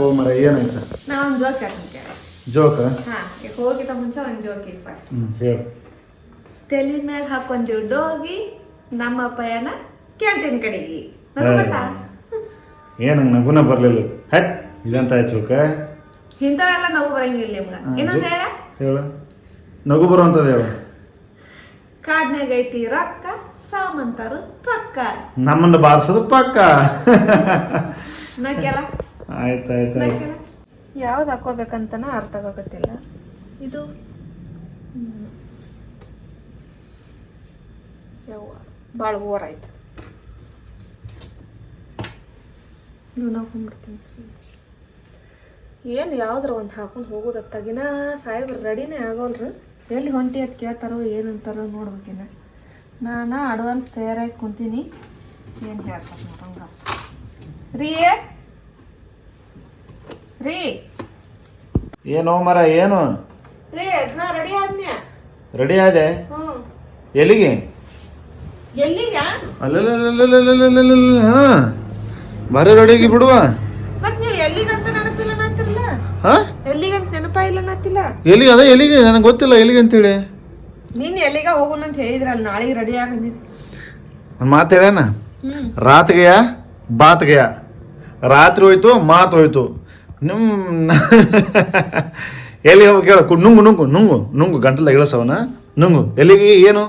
ಯಾಕೋ ಮರ ಏನಾಯ್ತು? ಒಂದು ಜೋಕ್ ಹೇಳ್ತೀನಿ ಜೋಕ ಹಾ ಈಗ ಹೋಗಿದ್ದ ಮುಂಚೆ ಒಂದು ಜೋಕ್ ಈಗ ಫಸ್ಟ್ ಹ್ಞೂ ಹೇಳು. ತಲೆ ಮ್ಯಾಗ ಹಾಕೊಂದಿವ್ ಡೋಗಿ ನಮ್ಮ ಪಯಣ ಕ್ಯಾಂಟೀನ್ ಕಡೆಗೆ. ಏನಂಗ ಗೊತ್ತಾ? ಏನಂಗೆ ನಗುನ ಬರಲಿಲ್ಲ. ಹಟ್ ಇದಂತ ಜೋಕ ಇಂಥವೆಲ್ಲ ನಗು ಬರಂಗಿಲ್ಲ ನಿಮ್ಗೆ. ಇನ್ನೊಂದು ಹೇಳ. ಹೇಳು. ನಗು ಬರುವಂಥದ್ದು ಹೇಳು. ಕಾಡ್ನಾಗ ಐತಿ ರೊಕ್ಕ ಸಾಮಂತರು ಪಕ್ಕ. ನಮ್ಮನ್ನು ಬಾರಿಸೋದು ಪಕ್ಕ. ನಕ್ಕೆಲ್ಲ ಆಯ್ತು ಆಯ್ತು ಆಯ್ತು. ಯಾವ್ದು ಹಾಕೋಬೇಕಂತನ ಅರ್ಥ ಆಗೋಗತ್ತಿಲ್ಲ. ಇದು? ಭಾಳ ಓವರ್ ಆಯ್ತು. ಏನು ಯಾವ್ದ್ರ ಒಂದು ಹಾಕೊಂಡು ಹೋಗೋದತ್ತಾಗಿನ ಸಾಹೇಬ್ರು ರೆಡಿನೇ ಆಗೋಲ್ರು. ಎಲ್ಲಿ ಹೊಂಟಿ ಅದು ಕೇಳ್ತಾರೋ ಏನಂತಾರೋ ನೋಡ್ಬೇಕಿನ ನಾನು ಅಡ್ವಾನ್ಸ್ ತಯಾರಾಗಿ ಕುಂತೀನಿ. ಏನು ಹೇಳ್ತಾರೆ ರೀ ರೀ. ಏನೋ ಮರ ಏನು? ರೀ ನಾ ರೆಡಿ ಆದ್ನ್ಯ? ರೆಡಿ ಆದೆ? ಹ್ಞೂ ಎಲ್ಲಿಗೆ? ಎಲ್ಲಿಗ್ಯಾ? ಅಲ್ಲಲ್ಲ ಹಾ. ಬಾರಿ ರೆಡಿಯಾಗಿ ಬಿಡುವ. ಮತ್ ನೀವು ಎಲ್ಲಿಗಂತ ನೆನಪಿಲ್ಲ ನಾತಿರ್ಲ? ಹಾ? ಎಲ್ಲಿಗಂತ ನೆನಪಾಯಿಲ್ಲ ನಾತಿಲ್ಲ? ಎಲ್ಲಿಗೆ ಅದ ಎಲ್ಲಿಗೆ? ನನಗೆ ಗೊತ್ತಿಲ್ಲ ಎಲ್ಲಿಗೆ ಅಂತೇಳಿ. ನೀನ್ ಎಲ್ಲಿಗೆ ಹೋಗೋಣ ಅಂತ ಹೇಳಿದ್ರಲ್ಲ ನಾಳೆಗೆ ರೆಡಿ ಆಗಂದಿದ್ ಒಂದು ಮಾತು ಹೇಳ್ಯಾನ? ರಾತ್ಗೆಯ ಬಾತ್ಗೆಯ? ರಾತ್ರಿ ಹೋಯ್ತು ಮಾತು ಹೋಯ್ತು. ನಿಮ್ಮ ಎಲ್ಲಿ ಹೋಗಿ ಕೇಳ ನುಂಗು ನುಂಗು ನುಂಗು ನುಂಗು ಗಂಟಲು ಇಳಿಸವನ? ನುಂಗು ಎಲ್ಲಿಗೆ ಏನು?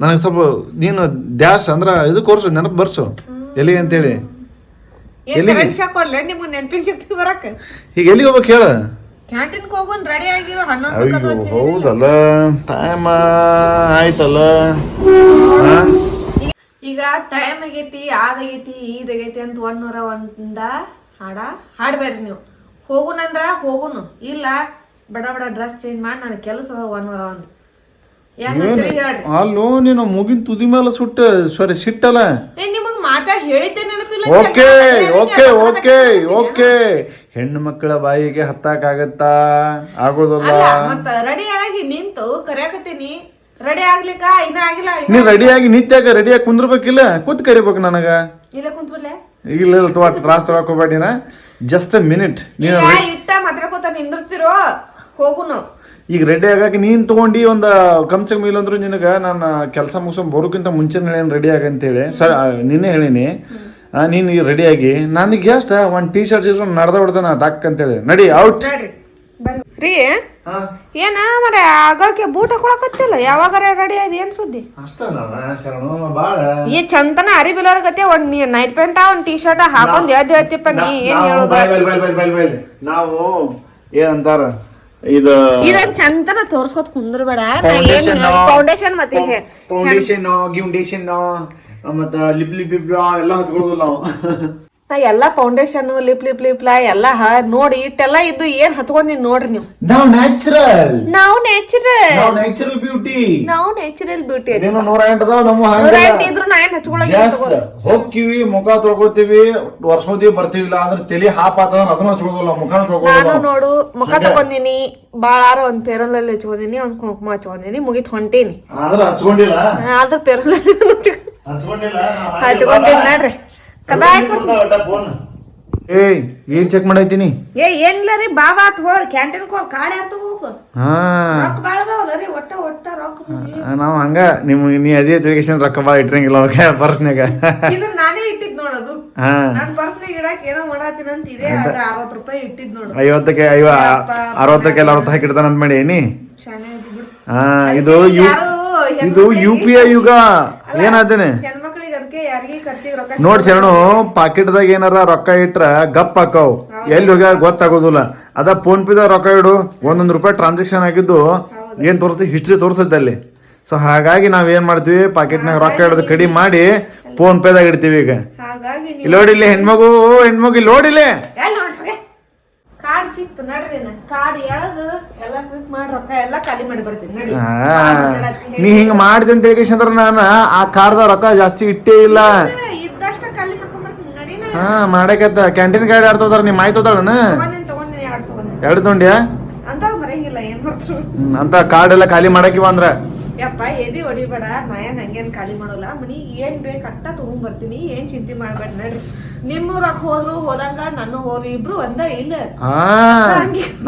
ನನಗೆ ಸ್ವಲ್ಪ ನೀನು ದ್ಯಾಸ್ ಅಂದ್ರ ಇದು ಕೋರ್ಸು ನೆನಪು ಬರ್ಸು. ಎಲ್ಲಿಗೆ ಅಂತೇಳಿ? ಎಲ್ಲಿಗೆ? ಈಗ ಎಲ್ಲಿಗೆ ಹೋಗ್ಬೇಕು ಹೇಳ ಕ್ಯಾಂಟೀನ್ಗೆ ಹೋಗೋನ್ ರೆಡಿ ಆಗಿರೋ ಹನ್ನೊಂದು ಹೌದಲ್ಲ. ಟೈಮ್ ಆಯ್ತಲ್ಲ. ಈಗ ಟೈಮ್ ಆಗೈತಿ ಆದಾಗೈತಿ ಈದಾಗೈತಿ ಅಂತ ಒಂದೂರ ಒಂದ ಹಾಡ ಹಾಡ್ಬೇಡ್ರಿ ನೀವು. ಹೋಗುನಂದ್ರ ಹೋಗುನು. ಇಲ್ಲ ಬಡ ಬಡ ಡ್ರೆಸ್ ಚೇಂಜ್ ಮಾಡಿ ನನ್ನ ಕೆಲಸ ಒಂದೂರ ಒಂದು ಅಲ್ಲೋ ನೀನು ಮುಗಿನ ತುದಿ ಮೇಲೆ ಸುಟ್ಟ ಸಾರಿ ಸಿಟ್ಟಲ್ಲ? ನಿಮಗ್ ಮಾತಾ ಹೇಳಿದ್ದೆ ನೆನಪಿಲ್ಲ ಓಕೆ ಓಕೆ ಓಕೆ ಓಕೆ ಹೆಣ್ಣು ಮಕ್ಕಳ ಬಾಯಿಗೆ ಹತ್ತಾಕಾಗತ್ತಾ ಆಗೋದಲ್ಲ? ಮತ್ತ ರೆಡಿ ಆಗಿ ನಿಂತು ಕರೆಯಾಕತ್ತೀನಿ. ರೆಡಿ ಆಗ್ಲಿಕ್ಕ ಇನ್ನ ಆಗಿಲ್ಲ ನೀ ರೆಡಿ ಆಗಿ ನಿತ್ಯಾಗ ರೆಡಿಯಾಗಿ ಕುಂದ್ರಬೇಕಿಲ್ಲ? ಕೂತ್ ಕರಿಬೇಕು ನನಗ. ಇಲ್ಲ ಕುಂತ್ಬಿಡ್ಲೆ. ಇಲ್ಲ ಇಲ್ಲ ತೋ ತ್ರಾಸ ತೊಳಕ್ ಹೋಗ್ಬೇಡಿನ ಜಸ್ಟ್ ಅ ಮಿನಿಟ್ ನೀನು ಈಗ ಇಟ್ಟ ಮಾತಾಡ್ಕೋತ ನಿಂದಿರ್ತಿರೋ? ಹೋಗುನು. ಈಗ ರೆಡಿ ಆಗಾಕ ನೀನು ತಗೊಂಡಿ ಒಂದು ಕಮ್ಸೆ ಮೇಲಂದ್ರು ನಿನಗೆ ನಿನಗ ನಾನು ಕೆಲಸ ಮುಗಿಸೋ ಬರೋಕ್ಕಿಂತ ಮುಂಚೆ ಹೇಳೇನು ರೆಡಿ ಆಗ ಅಂತೇಳಿ ಸರ್ ನಿನ್ನೆ ಹೇಳೀನಿ. ನೀನು ರೆಡಿಯಾಗಿ ನನಗೆ ಎಷ್ಟು ಒಂದು ಟೀ ಶರ್ಟ್ ಇಸ್ಕೊಂಡು ನಡ್ದ ಬಿಡ್ತಾನ ಡಾಕ್ ಅಂತೇಳಿ. ನಡಿ ಔಟ್ ರೀ ಏನ ಮರ ಆಗಳಕ್ಕೆ ಬೂಟ್ ಹಾಕೊಳಕತ್ತಿಲ್ಲ ಯಾವಾಗ ರೆಡಿ ಆಯ್ತು ಏನ್ ಸುದ್ದಿ? ಈ ಚಂದನ ಅರಿ ಗತೆ ಒಂದ್ ನೀ ನೈಟ್ ಪ್ಯಾಂಟ್ ಒಂದ್ ಟೀ ಶರ್ಟ್ ಹಾಕೊಂಡ್ ಎದ್ದು ಹೇಳ್ತಿಪ್ಪ ನೀ ಏನ್ ನಾವು ಹೇಳೋದು? ನಾವು ಏನಂತಾರ ಇದು ಇದನ್ ಚಂತನ ತೋರ್ಸ್ಕೊತ್ ಕುಂದ್ರಬೇಡ ಫೌಂಡೇಶನ್ ಮತ್ತೆ ಫೌಂಡೇಶನ್ ಗಿಂಡೇಶನ್ ಮತ್ತ ಲಿಪ್ ಲಿಪ್ ಲಿಪ್ ಎಲ್ಲ ಹತ್ಕೊಳ್ಳೋದು ನಾವು. ನಾ ಎಲ್ಲಾ ಫೌಂಡೇಶನ್ ಲಿಪ್ ಲಿಪ್ ಲಿಪ್ ಲಾ ಎಲ್ಲಾ ಹ- ನೋಡಿ ಇಟ್ಟೆಲ್ಲ ಇದ್ದು ಏನ್ ಹತ್ಕೊಂಡಿನ್ ನೋಡ್ರಿ ನೀವು? ನಾವು ನ್ಯಾಚುರಲ್ ನಾವು ನ್ಯಾಚುರಲ್ ನಾವು ನ್ಯಾಚುರಲ್ ಬ್ಯೂಟಿ ನಾವು ನ್ಯಾಚುರಲ್ ಬ್ಯೂಟಿ ನೀನು ನೂರ ಎಂಟು ಅದಾವ ನಮ್ಮ ಇದ್ರು ನಾ ಏನ್ ಹಚ್ಕೊಳಕ್ ಜಾಸ್ತಿ ಹೋಗ್ತೀವಿ ಮುಖ ತೊಳ್ಕೊತೀವಿ ವರ್ಷೋದಿ ಬರ್ತೀವಿ ಇಲ್ಲ ಅಂದ್ರೆ ತಲೆ ಹಾಪ್ ಆತಂದ್ರೆ ಅದನ್ನ ಹಚ್ಕೊಳ್ಳೋದಿಲ್ಲ ಮುಖ ನಾನು ನೋಡು ಮುಖ ತಗೊಂಡಿನಿ ಬಾಳಾರ ಒಂದ್ ಪೆರಲಲ್ಲಿ ಹಚ್ಕೊಂಡಿನಿ ಒಂದ್ ಕುಂಕುಮ ಹಚ್ಕೊಂಡಿನಿ ಮುಗಿತ್ ಹೊಂಟೇನಿ. ಆದ್ರೆ ಹಚ್ಕೊಂಡಿಲ್ಲ. ಆದ್ರ ಪೆರಲಲ್ಲಿ ಹಚ್ಕೊಂಡಿಲ್ಲ. ಹಚ್ಕೊಂಡಿನಿ ನೋಡ್ರಿ. ಏಯ್ ಏನ್ ಚೆಕ್ ಮಾಡೈತೀನಿ ಏ ಏನಿಲ್ಲ ರೀ ಬಾಬಾ ಆತ್ ಹೋಗ್ರಿ ಕ್ಯಾಂಟೀನ್ ಹೋಗ್ ಕಾಡೆ ಆತು ಹೋಗು. ಹಾ. ರೊಕ್ಕ ಬಾಳದವಲ್ಲ ರೀ ಒಟ್ಟ ಒಟ್ಟ ರೊಕ್ಕ ನಾವು ಹಂಗ ನಿಮ್ ನೀ ಅದೇ ತಿರುಗಿಸಿನ ರೊಕ್ಕ ಭಾಳ ಇಟ್ಟಿರಂಗಿಲ್ಲ ಅವಾಗ ಪರ್ಸ್ನ್ಯಾಗ ಇದು ನಾನೇ ಇಟ್ಟಿದ್ ನೋಡೋದು. ಹಾ. ನಾನ್ ಪರ್ಸ್ನಾಗ ಇಡಕ್ ಏನೋ ಮಾಡತ್ತೀನಿ ಅಂತ ಇದೆ ಅದ ಅರವತ್ ರೂಪಾಯಿ ಇಟ್ಟಿದ್ ನೋಡು. ಐವತ್ತಕ್ಕೆ ಐವ ಅರವತ್ತಕ್ಕೆ ಎಲ್ಲ ಅರವತ್ತು ಹಾಕಿಡ್ತಾನ ಅಂತ ಮಾಡೀನಿ ಶಾನೆ ಹಾ ಇದು ಯು ಯಾರು ಇದು ಯು ಪಿ ಐ ಯುಗ. ಏನಾದೇನೆ ಹೆಣ್ಮಕ್ಳಿಗೆ ಅದಕ್ಕೆ ಯಾರಿಗೆ ಖರ್ಚಿಗೆ ರೊಕ್ಕ ನೋಡ್ ಶರಣು ಪಾಕೆಟ್ದಾಗ ಏನಾರ ರೊಕ್ಕ ಇಟ್ರ ಗಪ್ ಹಾಕವ್. ಎಲ್ಲಿ ಹೋಗ್ಯಾರ ಗೊತ್ತಾಗೋದಿಲ್ಲ. ಅದ ಫೋನ್ ಪೇದಾಗ ರೊಕ್ಕ ಇಡು ಒಂದೊಂದು ರೂಪಾಯಿ ಟ್ರಾನ್ಸಾಕ್ಷನ್ ಆಗಿದ್ದು ಏನ್ ತೋರಿಸ್ತಿ? ಹಿಸ್ಟ್ರಿ ತೋರಿಸುತ್ತೆ ಅಲ್ಲಿ. ಸೊ ಹಾಗಾಗಿ ನಾವ್ ಏನ್ ಮಾಡ್ತೀವಿ? ಪಾಕೆಟ್ನಾಗ ರೊಕ್ಕ ಇಡೋದು ಕಡಿಮೆ ಮಾಡಿ ಫೋನ್ ಪೇದಾಗ ಇಡ್ತೀವಿ ಈಗ. ಹಾಗಾಗಿ ಇಲ್ಲಿ ನೋಡಿಲ್ಲಿ ಹೆಣ್ಮಗು ಹೆಣ್ಮಗು ಇಲ್ಲಿ ನೋಡಿಲ್ಲಿ ಕಾರ್ಡ್ ಸಿಕ್ತು ನಡ್ರಿ ನಾ ಕಾರ್ಡ್ ಎಳದು ಎಲ್ಲ ಸ್ವೀಟ್ ಮಾಡಿ ರೊಕ್ಕ ಎಲ್ಲ ಖಾಲಿ ಮಾಡಿ ಬರ್ತೀನಿ ನಡಿ. ನೀ ಹಿಂಗ ಮಾಡಿದೆ ಅಂತ ಹೇಳಿಕೇಶಂದ್ರ ನಾನು ಆ ಕಾರ್ದ ರೊಕ್ಕ ಜಾಸ್ತಿ ಇಟ್ಟೇ ಇಲ್ಲ. ಇದ್ದಷ್ಟ ಖಾಲಿ ಮಾಡ್ಕೊಂಡ್ ಬರ್ತೀನಿ ನಡಿನ ಹಾ ಮಾಡಕತ್ತ. ಕ್ಯಾಂಟೀನ್ ಗಾಡಿ ಆಡ್ತಾವ್ರ ನೀ ಮಾಹಿತಿ ತೋತಾಳನ ತಗೊಂಡಿನಿ ತಗೊಂಡಿನಿ ಎರಡು ತೊಂಡ್ಯಾ ಅಂತ ಬರಂಗಿಲ್ಲ ಏನ್ ಮಾಡ್ತಾರೆ? ಅಂತ ಕಾರ್ಡ್ ಎಲ್ಲ ಖಾಲಿ ಮಾಡಕಿವ ಅಂದ್ರ. ಯಪ್ಪ ಎದಿ ಹೊಡಿಬೇಡ. ನಾ ಏನ್ ಹಂಗೇನ್ ಖಾಲಿ ಮಾಡೋಲ್ಲ. ಮನಿ ಏನ್ ಬೇಕು ಅಟ್ಟ ತಗೊಂಡ್ ಬರ್ತೀನಿ. ಏನ್ ಚಿಂತೆ ಮಾಡ್ಬೇಡ ನಡ್ರಿ. ನಿಮ್ಮೂರಕ್ ಹೋದ್ರು ಹೋದಂಗ ನನ್ನ ಹೋದ್ರು ಇಬ್ರು ಒಂದ ಇಲ್ಲ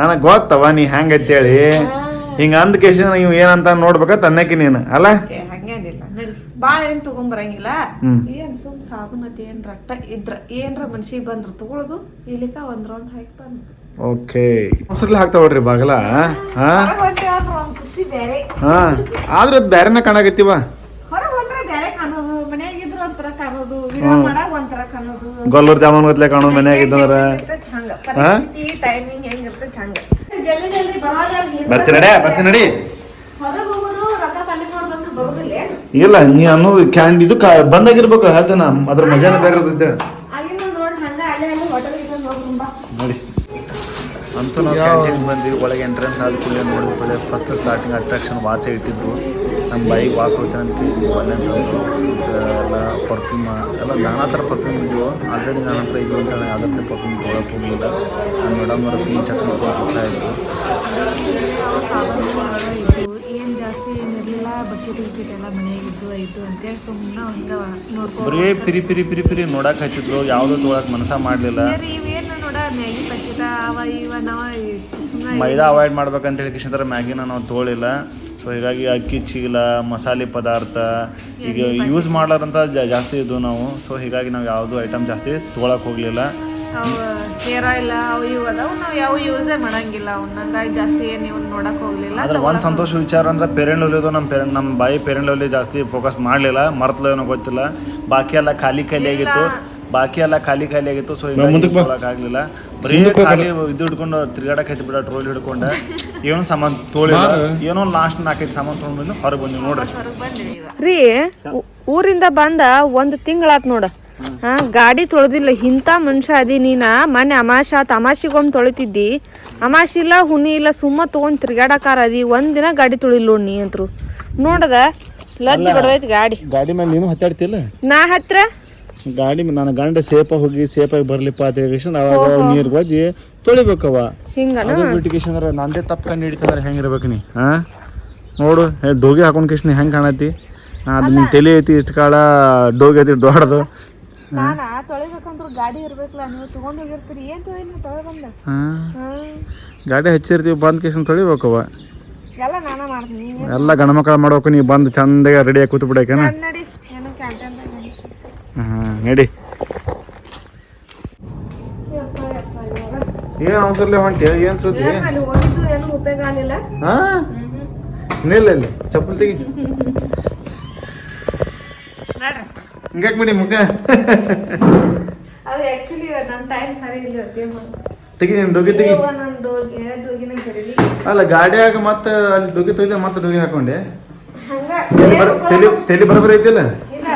ನನಗ್ ಗೊತ್ತವ ನೀ ಹೆಂಗಂತೇಳಿ ಹಿಂಗ ಅಂದ ಕೇಸಿನ ನೀವು ಏನಂತ ನೋಡ್ಬೇಕ ತನ್ನಕ್ಕೆ ನೀನು ಅಲ್ಲ? ಬಾಳ ಏನ್ ತಗೊಂಬರಂಗಿಲ್ಲ. ಏನ್ ಸುಮ್ ಸಾಬೂನತಿ ಏನ್ ರಟ್ಟ ಇದ್ರ ಏನ್ರ ಮನ್ಸಿಗೆ ಬಂದ್ರ ತಗೊಳುದು ಇಲ್ಲಿಕ ಒಂದ್ ರೌಂಡ್ ಹಾಕಿ ಬಂದ್. ಓಕೆ. ಮೊಸರ್ಲಿ ಹಾಕ್ತಾವಡ್ರಿ ಬಾಗಲ ಹಾ ಒಂದ್ ಖುಷಿ ಬೇರೆ. ಹಾ. ಆದ್ರೆ ಅದ್ ಬ್ಯಾರೆನ ಕಾಣಾಕತ್ತೀವ ಹೊರಗ್ ಹೊಂಟ್ರೆ ಬೇರೆ ಕಾಣೋದು ಮನ್ಯಾಗಿದ್ರ ಒಂಥರ ಕಾಣೋದು ವಿಡಿಯೋ ಮಾಡಾಗ ಒಂಥರ ಕಾಣೋದು. ಗೊಲ್ಲೂರ್ ದ್ಯಾಮನ್ ಗತ್ಲೆ ಕಾಣೋದು ಮನ್ಯಾಗ ಟೈಮಿಂಗ್ ಹಂಗ ಜಲ್ದಿ ಜಲ್ದಿ ಬರ್ತೀನಿ ನಡೆ ಬರ್ತೀನಿ ನಡಿ ಹೊರಗ್ ಹೋಗೋದು ರೊಕ್ಕ ತಲೆ ಮಾಡ್ದಂಗ ಬರೋದಿಲ್ಲ ಇಲ್ಲ ನೀ ಅನ್ನೋದು ಕ್ಯಾಂಡ್ ಇದು ಕಾ ಬಂದಾಗಿರ್ಬೇಕು ಅದನ್ನ ಅದ್ರ ಮಜಾನ ಬೇರೆ ಇರ್ತೈತೆ ನೋಡ್ ಹಂಗ ಅಲ್ಲೇ ಅಲ್ಲಿ ಹೋಟೆಲ್ ಇದ್ದಂಗ ಹೋಗ್ಬಾ ನೋಡಿ. ಅಂತೂ ನಾವು ಕ್ಯಾಂಟೀನ್ ಬಂದ್ವಿ ಒಳಗೆ ಎಂಟ್ರೆನ್ಸ್ ಆದ ಕೂಡಲೇ ನೋಡಿದ್ರೆ ಫಸ್ಟ್ ಸ್ಟಾರ್ಟಿಂಗ್ ಅಟ್ರಾಕ್ಷನ್ ವಾಚ ಇಟ್ಟಿದ್ರು. ನಮ್ಮ ಬೈಕ್ ವಾಚ್ ಹೋಗ್ತಾನೆ ಅಂತ ಕೇಳಿದ್ವಿ ಒಳ್ಳೆ ಅಂತಂದ್ರು ಮತ್ತು ಎಲ್ಲ ಪರ್ಫ್ಯೂಮ್ ಎಲ್ಲ ನಾನಾ ಥರ ಪರ್ಫ್ಯೂಮ್ ಇದ್ವು. ಆಲ್ರೆಡಿ ನನ್ನ ಹತ್ರ ಇದು ಅಂತ ಯಾವುದೇ ಪರ್ಫ್ಯೂಮ್ ತೊಗೊಳಕ್ಕೆ ಹೋಗಲಿಲ್ಲ. ನಮ್ಮ ಮೇಡಮ್ ಅವರು ಸೀನ್ ಚೆಕ್ ಮಾಡ್ಕೊಂಡು ಹೋಗ್ತಾ ಇದ್ರು. ಏನ್ ಜಾಸ್ತಿ ಬಕೆಟ್ ಗಿಕೆಟ್ ಎಲ್ಲ ಮನೆಯಾಗಿದ್ದು ಆಯ್ತು ಅಂತೇಳಿ ಸುಮ್ಮನೆ ಹಂಗ ನೋಡ್ಕೊ ಬರೀ ಪಿರಿ ಪಿರಿ ಪಿರಿ ಪಿರಿ ನೋಡಕ್ಕೆ ಹಚ್ಚಿದ್ರು ಯಾವ್ದು ತೊಗೊಳಕ್ ಮನಸ ಮಾಡಲಿಲ್ಲ. ಇವೇನು ನೋಡ ಮ್ಯಾಗಿ ಬಕೆಟ ಅವ ಇವ ನಾವ ಸುಮ್ಮನೆ ಮೈದಾ ಅವಾಯ್ಡ್ ಮಾಡ್ಬೇಕಂತ ಹೇಳಿ ಕಿಶಂತರ ಮ್ಯಾಗಿನ ನಾವು ತೊಗೊಳಿಲ್ಲ. ಸೊ ಹೀಗಾಗಿ ಅಕ್ಕಿ ಚೀಲ ಮಸಾಲೆ ಪದಾರ್ಥ ಈಗ ಯೂಸ್ ಮಾಡ್ಲಾರಂತ ಜಾಸ್ತಿ ಇದ್ವು ನಾವು. ಸೊ ಹೀಗಾಗಿ ನಾವು ಯಾವುದು ಐಟಮ್ ಜಾಸ್ತಿ ತೊಗೊಳಕ್ಕೆ ಹೋಗಲಿಲ್ಲ. ಅವು ಹೇರ್ ಆಯಿಲ್ ಅವು ಇವು ಅದಾವು. ನಾವು ಯಾವ ಯೂಸೇ ಮಾಡಂಗಿಲ್ಲ ಅವ್ನ ಹಂಗಾಗಿ ಜಾಸ್ತಿ ಏನು ಇವ್ನ ನೋಡಕ್ ಹೋಗ್ಲಿಲ್ಲ ಆದ್ರೆ ಒಂದು ಸಂತೋಷ ವಿಚಾರ ಅಂದ್ರೆ ಪೇರೆಂಟ್ ಲವ್ಲಿದು ನಮ್ಮ ಪೇರೆಂಟ್ ನಮ್ಮ ಬಾಯಿ ಪೇರೆಂಟ್ ಒಲಿ ಜಾಸ್ತಿ ಫೋಕಸ್ ಮಾಡಲಿಲ್ಲ. ಮರ್ತಲೋ ಏನೋ ಗೊತ್ತಿಲ್ಲ. ಬಾಕಿ ಎಲ್ಲ ಖಾಲಿ ಖಾಲಿ ಆಗಿತ್ತು. ಬಾಕಿ ಎಲ್ಲ ಖಾಲಿ ಖಾಲಿ ಆಗಿತ್ತು. ಸೊ ಆಗಲಿಲ್ಲ. ಬರೀ ಖಾಲಿ ಇದು ಹಿಡ್ಕೊಂಡು ತಿರ್ಗಾಡಕ್ ಐತಿ ಬಿಡ ಟ್ರೋಲ್ ಹಿಡ್ಕೊಂಡ. ಏನೋ ಸಾಮಾನು ತೋಳಿಲ್ಲ. ಏನೋ ಲಾಸ್ಟ್ ನಾಲ್ಕೈದು ಸಾಮಾನು ತೊಗೊಂಡು ಬಂದು ಹೊರಗೆ ಬಂದ್ವಿ ನೋಡ್ರಿ ರೀ ಊರಿಂದ ಬಂದ ಒಂದು ತಿಂಗಳಾತ್ ನೋಡ. ಹಾ ಗಾಡಿ ತೊಳೆದಿಲ್ಲ. ಇಂಥ ಮನುಷ್ಯ ಅದಿ ನೀನ? ಮೊನ್ನೆ ಅಮಾಶ ತಮಾಷಿಗೊಮ್ಮೆ ತೊಳಿತಿದ್ದಿ. ಅಮಾಶಿ ಇಲ್ಲ ಹುಣ್ಣಿ ಇಲ್ಲ ಸುಮ್ಮ ತಗೊಂಡ್ ತಿರ್ಗಾಡಕಾರ ಅದಿ. ಒಂದ್ ದಿನ ಗಾಡಿ ತೊಳಿಲ್ ನೋಡ್ ನೀ ಅಂತರು. ನೋಡದ? ಲಜ್ಜ ಬಡದೈತಿ ಗಾಡಿ. ಗಾಡಿ ಮೇಲೆ ನೀನು ಹತ್ತಾಡ್ತಿಲ್ಲ? ನಾ ಹತ್ರ? ಗಾಡಿ ನನ್ನ ಗಂಡ ಸೇಫ ಹೋಗಿ ಸೇಫಾಗಿ ಬರ್ಲಿಪ್ಪ ಅಂತ ಹೇಳಿ ಅವಾಗ ನೀರು ಗೊಜ್ಜಿ ತೊಳಿಬೇಕವ ಹಿಂಗನ? ಅದು ಅಂದ್ರೆ ನಂದೇ ತಪ್ಪು ಕಂಡು ಹಿಡಿತಂದ್ರೆ ಹೆಂಗಿರ್ಬೇಕು ನೀ? ಹಾ? ನೋಡು ಡೋಗಿ ಹಾಕೊಂಡ್ ಕೃಷ್ಣ ಹೆಂಗ್ ಕಾಣತಿ ಅದು ನಿನ್ನ ತಲೆ ಐತಿ ಇಷ್ಟು ಕಾಳ ಡೋಗಿ ಐತಿ ದೊಡ್ಡದು. ನಾನ ತೊಳಿಬೇಕಂದ್ರ ಗಾಡಿ ಇರ್ಬೇಕಲ್ಲ ನೀವು ತಗೊಂಡ್ ಹೋಗಿರ್ತೀರಿ. ಏನ್ ತೊಳಿ ನೀವು ತೊಳೆ ಬಂದ ಹಾ? ಗಾಡಿ ಹಚ್ಚಿರ್ತೀವಿ ಬಂದ್ ಕೇಸನ್ ತೊಳಿಬೇಕವ ಎಲ್ಲ ನಾನ ಮಾಡ್ತೀನಿ ಎಲ್ಲ ಗಣಮಕ್ಕಳ ಮಕ್ಕಳು ಮಾಡ್ಬೇಕು ನೀ ಬಂದು ಚಂದಾಗ ರೆಡಿಯಾಗಿ ಕೂತು ಬಿಡಕೇನ ನಡಿ ಏನೋ ಕ್ಯಾಂಟೀನ್ ಹಾಂ ನಡಿ. ಏನು ಅವಸರಲೆ ಹೊಂಟಿ ಏನು ಸುದ್ದಿ? ಅಲ್ಲಿ ಹೋಗಿದ್ದು ಏನು ಉಪಯೋಗ ಆಗಲಿಲ್ಲ? ಹಾ? ನಿಲ್ಲ ಇಲ್ಲಿ ಚಪ್ಪಲ್ ತೆಗಿ. ಹಿಂಗ್ಯಾಕ್ ಬಿಡಿ ಮುಖ. ಅದು ಆಕ್ಚುಲಿ ನನ್ನ ಟೈಮ್ ಸರಿ ಇಲ್ಲ ಗೇಮ್ ತೆಗಿ ನೀನು ಡೊಗಿ ತೆಗಿ. ಅಲ್ಲ ಗಾಡಿಯಾಗ ಮತ್ತೆ ಅಲ್ಲಿ ಡೊಗಿ ತೆಗೆದ ಮತ್ತೆ ಡೊಗಿ ಹಾಕೊಂಡೆ. ತಲೆ ತಲೆ ಬರೋಬ್ಬರಿ ಐತಿಲ್ಲ? ಇಲ್ಲ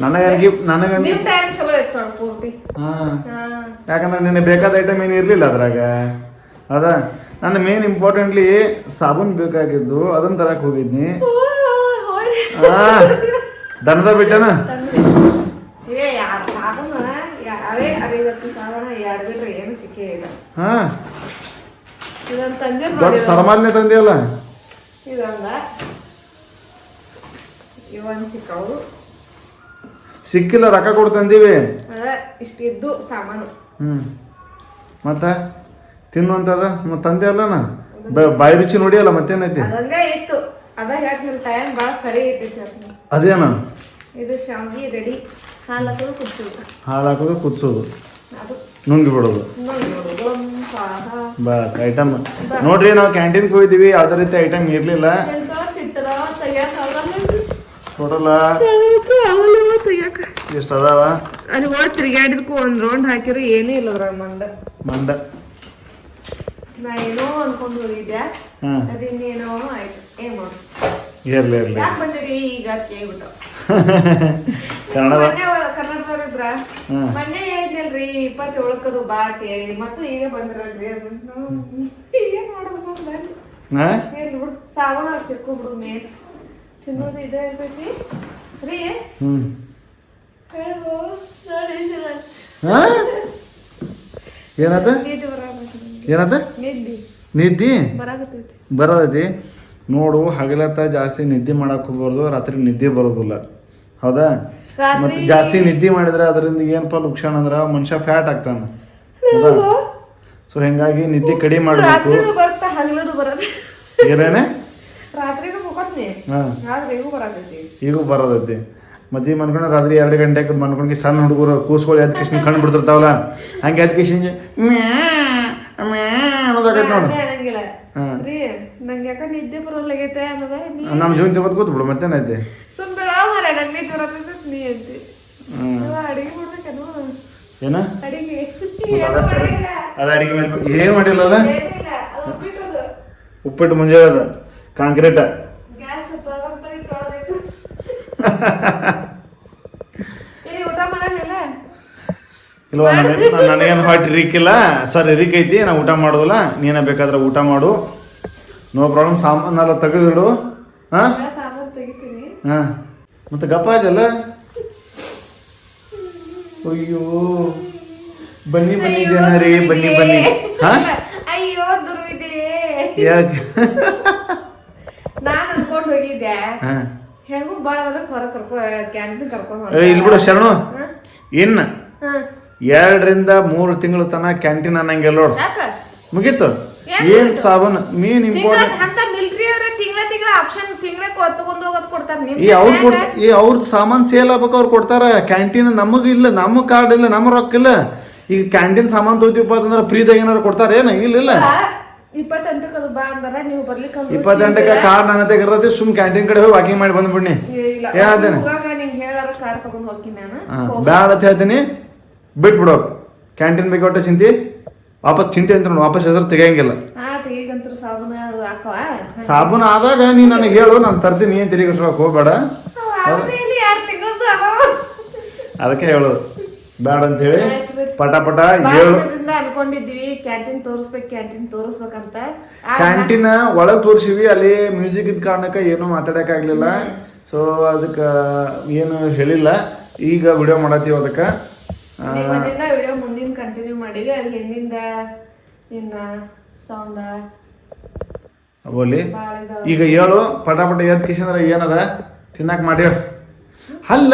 ಕೈಯಾಗ ಗಿಫ್ಟ್ ನನಗನ್ ನಿಮ್ ಟೈಮ್ ಚಲೋ ಇತ್ತು ನೋಡ್ ಪೂರ್ತಿ. ಹಾಂ. ಹಾ. ಯಾಕಂದ್ರೆ ನಿನ್ನೆ ಬೇಕಾದ ಐಟಮ್ ಏನು ಇರಲಿಲ್ಲ ಅದ್ರಾಗ. ಅದ ನನ್ನ ಮೇನ್ ಇಂಪಾರ್ಟೆಂಟ್ಲಿ ಸಾಬೂನ್ ಬೇಕಾಗಿದ್ದು ಅದನ್ನ ತರಕ್ ಹೋಗಿದ್ನಿ. ಹಾ ದನದ ಬಿಟ್ಟನ? ಹಾ. ದೊಡ್ಡ ಸರಮಾಲ್ನೆ ತಂದಿಯಲ್ಲ ಇದೊಂದ ಇವನ್ ಸಿಕ್ಕವು ಸಿಕ್ಕಿಲ್ಲ ರೊಕ್ಕ ಕೊಡು ತಂದೀವಿ. ಅದ ಇಷ್ಟಿದ್ದು ಸಾಮಾನು. ಹ್ಮ್. ಮತ್ತ? ತಿನ್ನುವಂತದ? ಮತ್ತೆ ತಂದೆ ಅಲ್ಲನ? ಬಾಯಿ ರುಚಿ ನೋಡಿಯಲ್ಲ ಮತ್ತೇನೈತಿ? ಅದಂಗೆ ಇತ್ತು. ಅದ ಹೇಳ್ತೀನಿ ಟೈಮ್ ಭಾಳ ಸರಿ ಇಟ್ಟಿತ್ತು ಹೇಳ್ತೀನಿ. ಅದೇನ? ಇದು ಶಾವ್ಗಿ ರೆಡಿ. ಹಾಲು ಹಾಕೋದು ಕುದಿಸೋದು. ಹಾಲು ಹಾಕೋದು ಕುದಿಸೋದು. ಅದು. ನುಂಗಿ ಬಿಡೋದು. ನೋಡಿ ನೋಡು ಬಸ್ ಐಟಮ್. ನೋಡ್ರಿ ನಾವು ಕ್ಯಾಂಟೀನ್ಗೆ ಹೋಗಿದ್ದೀವಿ. ಯಾವ್ದೇ ರೀತಿ ಐಟಮ್ ಇರ್ಲಿಲ್ಲ. ಕೊಡಲ್ಲ. ಟೋಟಲ್ ತೆಗಿಯಕ್ಕೆ ಎಷ್ಟು ಅದಾವ? ಅಲ್ಲಿ ಹೋಗಿ ತಿರ್ಗಾಡಿದ್ಕು ಒಂದ್ ರೌಂಡ್ ಹಾಕಿರು ಏನೂ ಇಲ್ಲ ಅದ್ರ ಮಂಡ. ಮಂಡ. ನಾ ಏನೋ ಅನ್ಕೊಂಡು ಹೋಗಿದ್ದೆ. ಹಾ. ಆಯ್ತು. ಏನ್ ಮಾಡು. ಇರ್ಲಿ ಇರ್ಲಿ. ಯಾಕೆ ಬಂದಿರಿ ಈಗ ಕೇಳ್ಬಿಟ್ಟು ಕನ್ನಡ ಕನ್ನಡದವ್ರ ಇದ್ರ. ಮೊನ್ನೆ ಹೇಳಿದ್ನಲ್ರಿ ಇಪ್ಪತ್ತೇಳಕ್ಕದು ಬಾ ಅಂತ ಹೇಳಿ. ಮತ್ತು ಈಗ ಬಂದ್ರಲ್ರಿ ಏನ್ ಮಾಡೋದು ಸ್ವಲ್ಪ ಏನ್ ಬಿಡು ಸಾಬೂನ ಸಿಕ್ಕು ಬಿಡು ಮೇನ್. ತಿನ್ನೋದು ಇದೇ ಇರ್ತೈತಿ. ರೀ? ಹ್ಮ್. ಹಾ? ಏನದ ಏನದ ನಿದ್ದೆ. ಬರೋದೈತಿ. ನೋಡು ಹಗಲತ್ತ ಜಾಸ್ತಿ ನಿದ್ದೆ ಮಾಡಕ್ ಹೋಗ್ಬಾರ್ದು ರಾತ್ರಿ ನಿದ್ದೆ ಬರೋದಿಲ್ಲ. ಹೌದಾ? ಮತ್ತ ಜಾಸ್ತಿ ನಿದ್ದೆ ಮಾಡಿದ್ರೆ ಅದರಿಂದ ಏನಪ್ಪ ಲಕ್ಷಣ ಅಂದ್ರೆ ಮನುಷ್ಯ ಫ್ಯಾಟ್ ಆಗ್ತಾನ. ಹೌದಾ? ಸೊ ಹಿಂಗಾಗಿ ನಿದ್ದೆ ಕಡಿಮೆ ಮಾಡಬೇಕು. ಏನೇನೆ? ಈಗೂ ಬರೋದೈತಿ. ಮತ್ತೆ ಮನ್ಕೊಂಡು ರಾತ್ರಿ ಎರಡು ಗಂಟೆಗೆ ಮನ್ಕೊಂಡು ಸಣ್ಣ ಹುಡುಗರು ಕೂಸ್ಗಳು ಎದ್ ಕಿಶನ್ ಕಣ್ಣು ಬಿಡ್ತಿರ್ತಾವಲ್ಲ? ಹಂಗೆ ಅದ್ಕೇಶನ್ ಕಿಶನ್ ಅನ್ನೋದಾಗೈತೆ ನೋಡು. ನಮ್ಮ ಜೀವನ ತಿಂಬತ್ ಕೂತ್ ಬಿಡು ಮತ್ತೇನೈತಿ ಏನ? ಅದ ಅಡಿಗೆ ಮೇಲೆ ಏನ್ ಮಾಡಿಲ್ಲಲ್ಲ? ಉಪ್ಪಿಟ್ಟು ಮುಂಜಾನೆ ಅದ. ಕಾಂಕ್ರೀಟ. ಇಲ್ವ ನನಗೇನು ಹೊಟ್ಟೆ ಇರಿಕಿಲ್ಲ ಸರ್ ಇರಿಕೈತಿ ನಾ ಊಟ ಮಾಡೋದಿಲ್ಲ. ನೀನೇ ಬೇಕಾದ್ರೆ ಊಟ ಮಾಡು. ನೋ ಪ್ರಾಬ್ಲಮ್ ಸಾಮಾನೆಲ್ಲ ತೆಗೆದಿಡು. ಹಾಂ? ಹಾ. ಮತ್ತೆ ಗಪ್ಪ ಇದೆಯಲ್ಲ ಅಯ್ಯೋ. ಬನ್ನಿ ಬನ್ನಿ ಜನರೇ ಬನ್ನಿ ಬನ್ನಿ. ಹಾಂ? ಅಯ್ಯೋ ಯಾಕೆ? ನಾನ್ ಹೋಗಿದ್ದೆ. ಹಾ. ಹೆಂಗೂ ಬಾಳ ಅದಕ್ಕೆ ಹೊರ ಕರ್ಕೊ ಕ್ಯಾಂಟೀನ್ ಕರ್ಕೊಂಡ್ ಏ, ಇಲ್ಲಿ ಬಿಡು ಶರಣು? ಇನ್ನು ಎರಡರಿಂದ ಮೂರು ತಿಂಗಳ ತನಕ ಕ್ಯಾಂಟೀನ್ ಅನ್ನಂಗಿಲ್ಲ ನೋಡು. ಮುಗೀತು? ಏನ್ ಸಾಬನ್? ಮೇನ್ ಇಂಪಾರ್ಟೆಂಟ್ ಈ ಅವ್ರು ಕೊಡ್ ಈ ಅವ್ರ ಸಾಮಾನ್ ಸೇಲ್ ಆಗ್ಬೇಕು ಅವ್ರು ಕೊಡ್ತಾರ. ಕ್ಯಾಂಟೀನ್ ನಮಗ್ ಇಲ್ಲ ನಮ್ಮ ಕಾರ್ಡ್ ಇಲ್ಲ ನಮ್ಮ ರೊಕ್ಕ ಇಲ್ಲ. ಈಗ ಕ್ಯಾಂಟೀನ್ ಸಾಮಾನ್ ತೋತಿಪ್ಪ ಅಂತಂದ್ರೆ ಫ್ರೀದಾಗ ಏನಾರು ಕೊಡ್ತಾರ? ಏನ ಇಲ್ಲ. ಇಲ್ಲ. ಇಪ್ಪತ್ತೆಂಟಕ್ಕೆ ಬಾ ಅಂದಾರ ನೀವು ಬರ್ಲಿಕ್ಕೆ ಅಂದ್ರು ಇಪ್ಪತ್ತೆಂಟಕ್ಕೆ ಕಾರ್ಡ್ ನನ್ನ ಹತ್ರ ಸುಮ್ ಕ್ಯಾಂಟೀನ್ ಕಡೆ ಹೋಗಿ ವಾಕಿಂಗ್ ಮಾಡಿ ಬಂದ್ಬಿಡ್ನಿ. ಇಲ್ಲ. ಯಾವ್ದೇನ ಹೋಗಾಗ ನಿಂಗೆ ಹೇಳಾರ ಕಾರ್ಡ್ ತಗೊಂಡ್ ಹೋಗ್ತೀನಿ ನಾನು. ಹಾ ಬ್ಯಾಡ ಅಂತ ಹೇಳ್ತೀನಿ. ಬಿಟ್ಬಿಡು. ಕ್ಯಾಂಟೀನ್ ಬಗ್ಗೆ ಒಟ್ಟು ಚಿಂತಿ. ವಾಪಸ್ ಚಿಂತೆ ಅಂತ ವಾಪಸ್ ಹೆಸರು ತೆಗಿಯಂಗಿಲ್ಲ. ಸಾಬೂನು ಆದಾಗ ನೀ ನನಗೆ ಹೇಳು ನಾನು ತರ್ತೀನಿ ಏನು ತಿರುಗಿ ಹೋಗ್ಬೇಡ. ಅದಕ್ಕೆ ಹೇಳೋದು ಬ್ಯಾಡ ಅಂತ ಹೇಳಿ. ಬಿಡು. ಪಟ ಪಟ ಹೇಳು ಅನ್ಕೊಂಡಿದ್ವಿ ಕ್ಯಾಂಟೀನ್ ತೋರಿಸ್ಬೇಕು ಕ್ಯಾಂಟೀನ್ ತೋರಿಸ್ಬೇಕಂತ. ಕ್ಯಾಂಟೀನ್ ಒಳಗೆ ತೋರಿಸಿವಿ ಅಲ್ಲಿ ಮ್ಯೂಸಿಕ್ ಇದ್ದ ಕಾರಣಕ್ಕೆ ಏನು ಮಾತಾಡೋಕ್ಕಾಗಲಿಲ್ಲ ಸೊ ಅದಕ್ಕೆ ಏನು ಹೇಳಿಲ್ಲ. ಈಗ ವಿಡಿಯೋ ಮಾಡತ್ತೀವಿ ಅದಕ್ಕೆ. ವಿಡಿಯೋ ಮುಂದಿನ ಕಂಟಿನ್ಯೂ ಮಾಡಿವಿ ಅದು ಹಿಂದಿಂದ ಇನ್ನ ಸೌಂಡ್ ಬೋಲಿ ಈಗ ಹೇಳು ಪಟ ಪಟ ಎದ್ ಕಿಶಂದ್ರ ಏನಾರ ತಿನ್ನಕ್ಕೆ ಮಾಡಿ ಅಲ್ಲ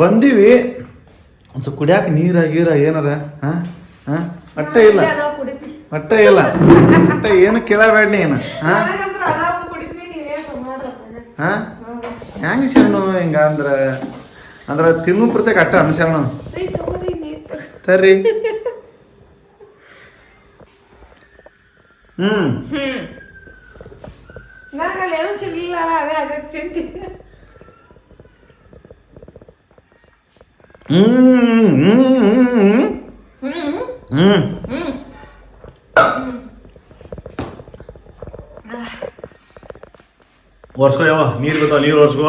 ಬಂದೀವಿ. ಒಂದು ಸ್ವಲ್ಪ ಕುಡಿಯಾಕ ನೀರ ಗೀರ ಏನಾರ ಹಾಂ? ಹಾಂ? ಅಟ್ಟ ಇಲ್ಲ. ಅಟ್ಟೆ ಇಲ್ಲ. ಅಟ್ಟೆ ಏನು ಕೇಳಬೇಡ ನೀನು ಹಾಂ? ಹಾಂ? ಹೆಂಗೆ ಶರಣು ಹಿಂಗ ಅಂದ್ರೆ? ಅಂದ್ರೆ ತಿನ್ನು ಪ್ರತ್ಯೇಕ ಅಟ್ಟ ಅನ್ನ ಶರಣು. ತರ್ರಿ. ಹ್ಮ್ ಹ್ಮ್ ನನಗೆ ಅಲ್ಲಿ ಏನು ಸಿಗ್ಲಿಲ್ಲ ಅವೇ ಅದಕ್ಕೆ ಚಿಂತೆ ಹ್ಮ್ ಹ್ಮ್ ಹ್ಮ್ ಹ್ಮ್ ಹ್ಮ್ ಒರ್ಸ್ಕೋ ಯಾವ ನೀರು ಗೊತ್ತಾ ನೀರು ಒರ್ಸ್ಕೋ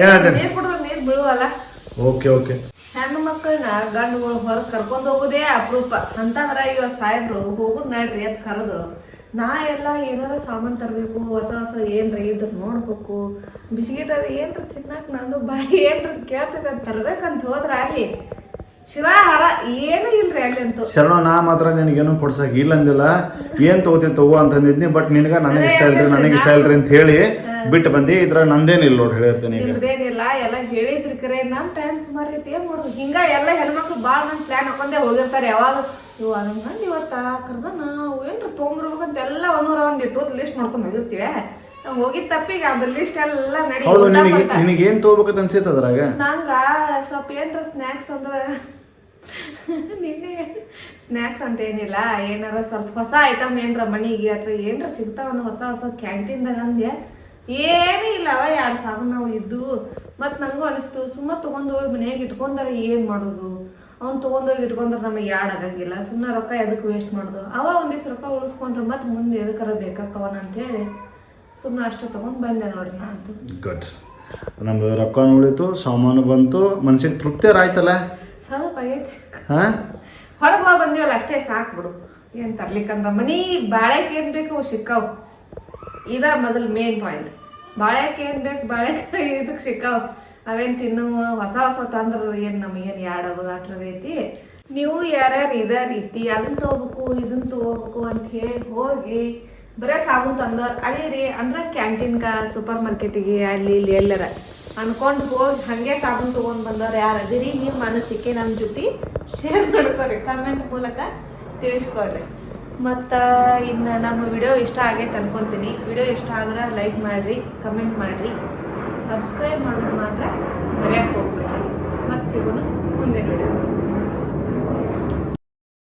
ಏನಾಯ್ತೇನೆ ನೀರು ಬೀಳುವಲ್ಲ ಓಕೆ ಓಕೆ ಹೆಣ್ಣು ಮಕ್ಕಳನ್ನ ಗಂಡುಗಳು ಹೊರಗೆ ಕರ್ಕೊಂಡು ಹೋಗೋದೇ ಅಪರೂಪ ಅಂತಂದ್ರ ಇವ ಸಾಹೇಬ್ರು ಹೋಗುದ್ ನಡ್ರಿ ಅಂತ ಕರೆದ್ರು ನಾ ಎಲ್ಲ ಏನಾರ ಸಾಮಾನು ತರಬೇಕು ಹೊಸ ಹೊಸ ಏನ್ರ ಇದ್ರ ನೋಡ್ಬೇಕು. ಬಿಸ್ಕಿಟ್ ಅದು ಏನ್ರ ತಿನ್ನಕ್ ನಂದು ಬಾಯಿ ಏನ್ರ ಕೇಳ್ತದ ತರ್ಬೇಕಂತ ಹೋದ್ರ ಅಲ್ಲಿ ಶಿವ ಹರ ಏನೂ ಇಲ್ರಿ ಅಲ್ಲಿ ಅಂತೂ. ಶರಣ ನಾ ಮಾತ್ರ ನಿನಗೇನು ಕೊಡ್ಸಕ್ ಇಲ್ಲ ಅಂದಿಲ್ಲ ಏನ್ ತಗೋತೀನಿ ತಗೋ ಅಂತಂದಿದ್ನಿ ಬಟ್ ನಿನಗ ನನಗೆ ಇಷ್ಟ ಇಲ್ರಿ ನನಗೆ ಇಷ್ಟ ಇಲ್ರಿ ಅಂತ ಹೇಳಿ ಬಿಟ್ಟು ಬಂದಿ. ಇದ್ರ ನಂದೇನಿಲ್ಲ ನೋಡಿ ಹೇಳಿರ್ತೀನಿ ಈಗ. ಎಲ್ಲ ಹೇಳಿದ್ರಿ ಕರೆ ನಮ್ ಟೈಮ್ ಸುಮಾರು ಐತಿ ಏನ್ ಮಾಡೋದು ಹಿಂಗ ಎಲ್ಲ ಹೆಣ್ಮಕ್ಳು ಬಾಳ್ ಮಂದಿ ಪ್ಲಾನ್ ಹಾಕೊಂಡೇ ಹೋಗಿರ್ತಾರೆ ಯಾವಾಗ ಇವ್ ಹಂಗಂದ್ ಇವತ್ತ ಕರ್ದ ನಾವು ಏನ್ರ ತೊಗೊಂಬರ್ಬೇಕಂತ ಎಲ್ಲ ಒಂದೂರ ಒಂದ್ ಇಟ್ಟು ಲಿಸ್ಟ್ ಮಾಡ್ಕೊಂಡ್ ಹೋಗಿರ್ತೀವಿ. ನಾವು ಹೋಗಿದ ತಪ್ಪಿಗೆ ಅದ್ರ ಲಿಸ್ಟ್ ಎಲ್ಲ ನಡಿ ಹೌದು ಊಟ ನಿನಗೆ ಬರ್ತಾ. ನಿನಗೆ ಏನ್ ತಗೋಬೇಕಂತ ಅನ್ಸೈತೆ ಅದ್ರಾಗ? ನಂಗ ಸ್ವಲ್ಪ ಏನ್ರ ಸ್ನ್ಯಾಕ್ಸ್ ಅಂದ್ರೆ ನಿನ್ನೆ ಸ್ನ್ಯಾಕ್ಸ್ ಅಂತ ಏನಿಲ್ಲ ಏನಾರ ಸ್ವಲ್ಪ ಹೊಸ ಐಟಮ್ ಏನ್ರ ಮನಿಗೆ ಅಥವಾ ಏನ್ರ ಸಿಗ್ತಾವನ ಹೊಸ ಹೊಸ ಕ್ಯಾಂಟೀನ್ದಾಗ ಅಂದ್ಯ. ಏನೂ ಇಲ್ಲ ಅವ ಎರಡು ಸಾವಿರ ನಾವು ಇದ್ದು. ಮತ್ತು ನನಗೂ ಅನಿಸ್ತು ಸುಮ್ಮ ತೊಗೊಂಡು ಹೋಗಿ ಮನ್ಯಾಗ ಇಟ್ಕೊಂಡಾರ ಏನು ಮಾಡೋದು? ಅವ್ನು ತೊಗೊಂಡೋಗಿ ಇಟ್ಕೊಂಡ್ರೆ ನಮಗೆ ಯಾಡ್ ಆಗಂಗಿಲ್ಲ. ಸುಮ್ಮನೆ ರೊಕ್ಕ ಎದಕ್ಕೆ ವೇಸ್ಟ್ ಮಾಡೋದು? ಅವ ಒಂದಿವ್ಸ ರೊಕ್ಕ ಉಳಿಸ್ಕೊಂಡ್ರೆ ಮತ್ತೆ ಮುಂದೆ ಎದಕ್ಕಾರ ಬೇಕಾಕವನ ಅಂತೇಳಿ ಸುಮ್ಮನೆ ಅಷ್ಟು ತೊಗೊಂಡು ಬಂದೆ ನೋಡ್ರಿ ನಾ ಅಂತ. ಗುಡ್ ನಮ್ದು ರೊಕ್ಕ ಉಳಿತು ಸಾಮಾನು ಬಂತು ಮನ್ಸಿಗೆ ತೃಪ್ತಿಯರ್ ಆಯ್ತಲ್ಲ? ಸ್ವಲ್ಪ ಐತಿ ಹಾ? ಹೊರಗೆ ಹೋಗಿ ಬಂದಿವಲ್ಲ ಅಷ್ಟೇ ಸಾಕು ಬಿಡು. ಏನು ತರ್ಲಿಕ್ಕಂದ್ರ ಮನಿ ಬಾಳೆಕ್ ಏನು ಬೇಕು ಅವು ಸಿಕ್ಕಾವು. ಇದ ಮೊದಲು ಮೇನ್ ಪಾಯಿಂಟ್ ಬಾಳೆಕ್ ಏನು ಬೇಕು ಬಾಳೆಕಾಯಿ ಇದಕ್ಕೆ ಸಿಕ್ಕಾವು. ಅವೇನ್ ತಿನ್ನುವ ಹೊಸ ಹೊಸ ತಂದ್ರ, ಏನ್ ನಮಗೇನ್ ಯಾಡಾಗೋದು ರೀತಿ. ನೀವು ಯಾರ್ಯಾರು ಇದ ರೀತಿ ಅದನ್ನ ತೊಗೋಬೇಕು ಇದನ್ನ ತೊಗೋಬೇಕು ಅಂತ ಹೇಳಿ ಹೋಗಿ, ಬರೇ ಸಾಬೂನ್ ತಂದವ್ರು ಅಲ್ಲಿ ರೀ ಅಂದ್ರೆ ಕ್ಯಾಂಟೀನ್ಗ ಸೂಪರ್ ಮಾರ್ಕೆಟಿಗೆ ಅಲ್ಲಿ ಇಲ್ಲಿ ಎಲ್ಲರ ಅನ್ಕೊಂಡು ಹೋಗಿ ಹಾಗೆ ಸಾಬೂನ್ ತಗೊಂಡ್ ಬಂದವ್ರು ಯಾರು ಅದಿರಿ? ನಿಮ್ಮ ಮನಸ್ಸಿಗೆ ನಮ್ಮ ಜೊತೆ ಶೇರ್ ಮಾಡ್ಕೊರಿ ಕಮೆಂಟ್ ಮೂಲಕ ತಿಳಿಸ್ಕೊಡ್ರಿ. ಮತ್ತು ಇನ್ನು ನಮ್ಮ ವಿಡಿಯೋ ಇಷ್ಟ ಆಗೈತೆ ಅನ್ಕೊಂತೀನಿ. ವಿಡಿಯೋ ಇಷ್ಟ ಆದ್ರೆ ಲೈಕ್ ಮಾಡಿರಿ ಕಮೆಂಟ್ ಮಾಡಿರಿ. ಸಬ್ಸ್ಕ್ರೈಬ್ ಮಾಡೋದು ಮಾತ್ರ ಮರೆಯಕ್ಕೆ ಹೋಗ್ಬೇಡಿ. ಮತ್ತೆ ಸಿಗೋಣ ಮುಂದೆ ವಿಡಿಯೋ